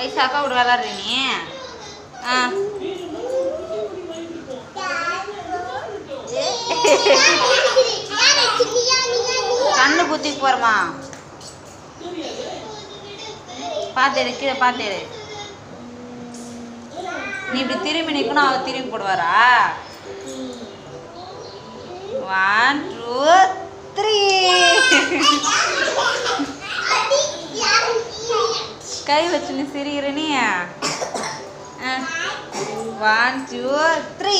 Ice அக்கா கூட விளாட்ற நீ. ஆ. கண்ணு குத்தி போறமா. பாத்தேரு கீழே பாத்தேரு நீ இப்படி திரும்பி நிக்கணும் அவர் திரும்பி போடுவாரா ஒன் டூ த்ரீ கை வச்சு நீ சிரிக்கிற நீ. ஒன் டூ த்ரீ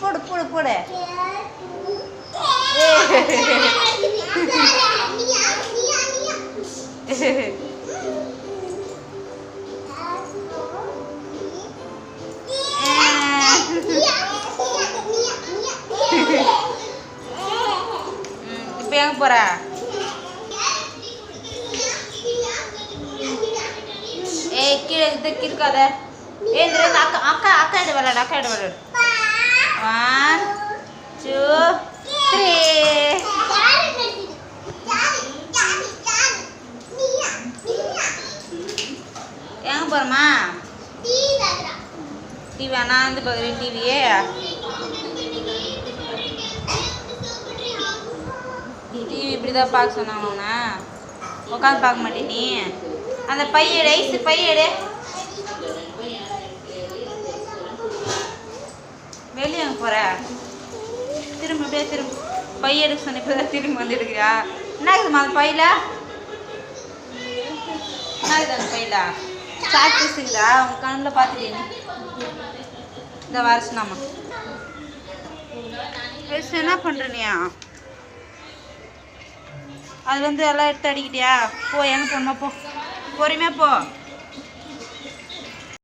போடு போடு போடு. இப்போ எங்க போற? ஏய் கீழே இது அக்கா அக்கா அக்கா இட விளையாடு அக்கா இட விளையாடு ஒன் டூ த்ரீ எங்க போறமா டிவி நான் வந்து பார்க்குறேன் டிவியே டிவி இப்படி தான் பார்க்க சொன்னாங்க உன்னை உட்காந்து பார்க்க மாட்டே நீ அந்த பையடு ஐஸ் பையடு வெளியே அங்கே போகிற திரும்ப அப்படியே திரும்ப பைய எடுக்க சொன்ன இப்போ தான் திரும்பி வந்து என்ன இருக்குதுமா அந்த பையில? என்ன இருக்குது அந்த பையில? சாக் உங்கள் கண்ணில் பார்த்துட்டீங்க இந்த பேச என்ன பண்ணுறனியா அது வந்து எல்லாம் எடுத்து அடிக்கிட்டியா? போ எங்கே போகணுமா போ. பொறுமையாக போ.